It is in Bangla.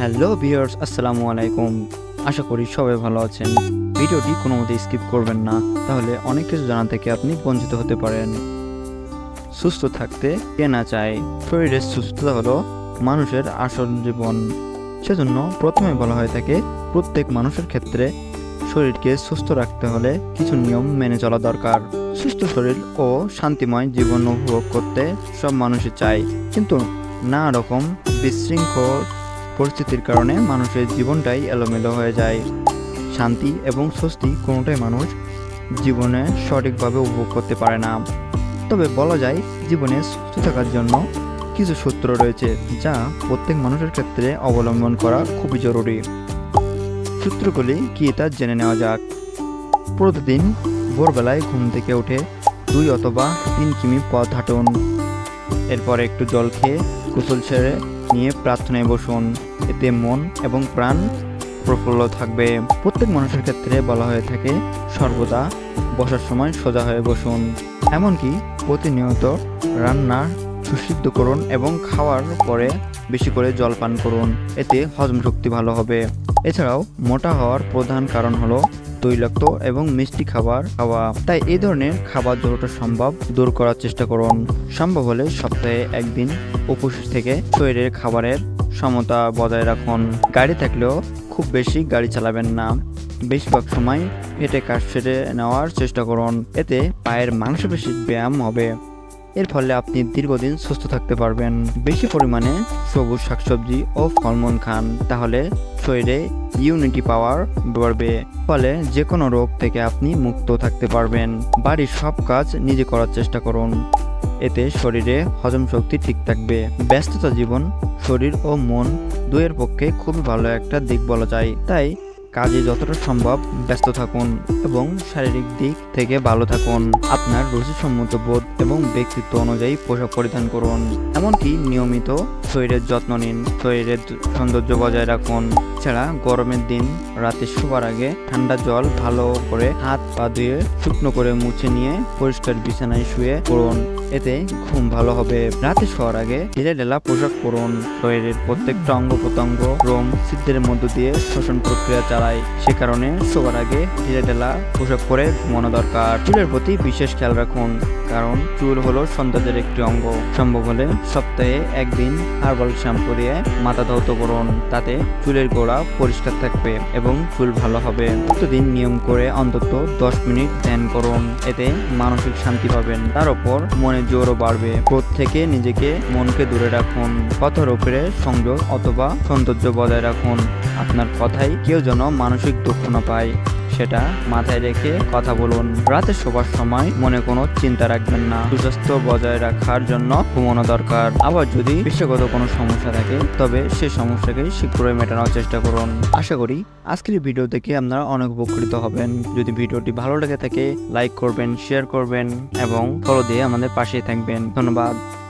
হ্যালো ভিউয়ার্স, আসসালামু আলাইকুম। আশা করি সবাই ভালো আছেন। ভিডিওটি কোনো মতে স্কিপ করবেন না, তাহলে অনেক কিছু জানা থেকে আপনি বঞ্চিত হতে পারেন। সুস্থ থাকতে কে না চায়? শরীরের সুস্থতা হলো মানুষের আসল জীবন। সেজন্য প্রথমে বলা হয়ে থাকে, প্রত্যেক মানুষের ক্ষেত্রে শরীরকে সুস্থ রাখতে হলে কিছু নিয়ম মেনে চলা দরকার। সুস্থ শরীর ও শান্তিময় জীবন উপভোগ করতে সব মানুষই চায়। কিন্তু না রকম বিশৃঙ্খল পরিস্থিতির কারণে মানুষের জীবনটাই এলোমেলো হয়ে যায়। শান্তি এবং স্বস্তি কোনোটাই মানুষ জীবনে সঠিকভাবে উপভোগ করতে পারে না। তবে বলা যায়, জীবনে সুস্থ থাকার জন্য কিছু সূত্র রয়েছে যা প্রত্যেক মানুষের ক্ষেত্রে অবলম্বন করা খুবই জরুরি। সূত্রগুলি কি তা জেনে নেওয়া যাক। প্রতিদিন ভোরবেলায় ঘুম থেকে উঠে দুই অথবা তিন কিমি পথ হাঁটুন। এরপর একটু জল খেয়ে গোসল ছেড়ে নিয়ে প্রার্থনায় বসুন। এতে মন এবং প্রাণ প্রফুল্ল থাকবে। প্রত্যেক মানুষের ক্ষেত্রে বলা হয়ে থাকে, সর্বদা বসার সময় সোজা হয়ে বসুন। এমনকি প্রতিনিয়ত রান্না সুসিদ্ধ করুন এবং খাওয়ার পরে বেশি করে জল পান করুন। এতে হজম শক্তি ভালো হবে। এছাড়াও মোটা হওয়ার প্রধান কারণ হলো তৈলাক্ত এবং মিষ্টি খাবার খাওয়া। তাই এই ধরনের খাবার যতটা সম্ভব দূর করার চেষ্টা করুন। সম্ভব হলে সপ্তাহে একদিন উপোস থেকে শরীরের খাবারের সমতা বজায় রাখুন। গাড়ি থাকলেও খুব বেশি গাড়ি চালাবেন না। বেশিরভাগ সময় হেঁটে কাজ সেরে নেওয়ার চেষ্টা করুন। এতে পায়ের মাংসপেশির ব্যায়াম হবে। এর ফলে আপনি দীর্ঘদিন সুস্থ থাকতে পারবেন। বেশি পরিমাণে সবুজ শাকসবজি ও ফলমূল খান, তাহলে শরীরে ইউনিটি পাওয়ার বাড়বে। ফলে যে কোনো রোগ থেকে আপনি মুক্ত থাকতে পারবেন। বাড়ির সব কাজ নিজে করার চেষ্টা করুন। এতে শরীরে হজম শক্তি ঠিক থাকবে। ব্যস্ততা জীবন, শরীর ও মন দুয়ের পক্ষে খুবই ভালো একটা দিক বলা যায়। তাই কাজে যতটা সম্ভব ব্যস্ত থাকুন এবং শারীরিক দিক থেকে ভালো থাকুন। আপনার রুচিসম্মত বোধ এবং ব্যক্তিত্ব অনুযায়ী পোশাক পরিধান করুন। এমনকি নিয়মিত শরীরের যত্ন নিন। শরীরের সৌন্দর্য বজায় রাখুন। এছাড়া গরমের দিন রাতে শোবার আগে ঠান্ডা জল ভালো করে হাত পা ধুয়ে শুকনো করে মুছে নিয়ে পরিষ্কার বিছানায় শুয়ে পড়ুন। এতে ঘুম ভালো হবে। রাতে শোয়ার আগে ঢিলে ঢেলা পোশাক পরুন। শরীরের প্রত্যেকটা অঙ্গ প্রত্যঙ্গ রোম সিদ্ধের মধ্য দিয়ে শ্বসন প্রক্রিয়া চালায় সে কারণে শোবার আগে ঢিলে ঢেলা পোশাক পরে ঘুমানো দরকার। চুলের প্রতি বিশেষ খেয়াল রাখুন, কারণ চুল হলো সৌন্দর্যের একটি অঙ্গ। সম্ভব হলে সপ্তাহে একদিন হার্বাল শ্যাম্পু দিয়ে মাথা ধৌত করুন, তাতে চুলের গোড়া পরিষ্কার থাকবে এবং চুল ভালো হবে। প্রতিদিন নিয়ম করে অন্তত দশ মিনিট ধ্যান করুন, এতে মানসিক শান্তি পাবেন। তার উপর মনের জোরও বাড়বে। ক্রোধ থেকে নিজেকে মনকে দূরে রাখুন কথার উপরে সংযোগ অথবা সৌন্দর্য বজায় রাখুন। আপনার কথাই কেউ যেন মানসিক দুঃখ না পায়, সেটা মাথায় রেখে কথা বলুন। রাতে শোবার সময় মনে কোনো চিন্তা রাখবেন না। সুস্বাস্থ্য বজায় রাখার জন্য ঘুমানো দরকার। আবার যদি পেশাগত কোনো সমস্যা থাকে, তবে সেই সমস্যাকে শীঘ্রই মেটানোর চেষ্টা করুন। আশা করি আজকের ভিডিও দেখে আপনারা অনেক উপকৃত হবেন। যদি ভিডিওটি ভালো লেগে থাকে, লাইক করবেন শেয়ার করবেন এবং ফলো দিয়ে আমাদের পাশেই থাকবেন। ধন্যবাদ।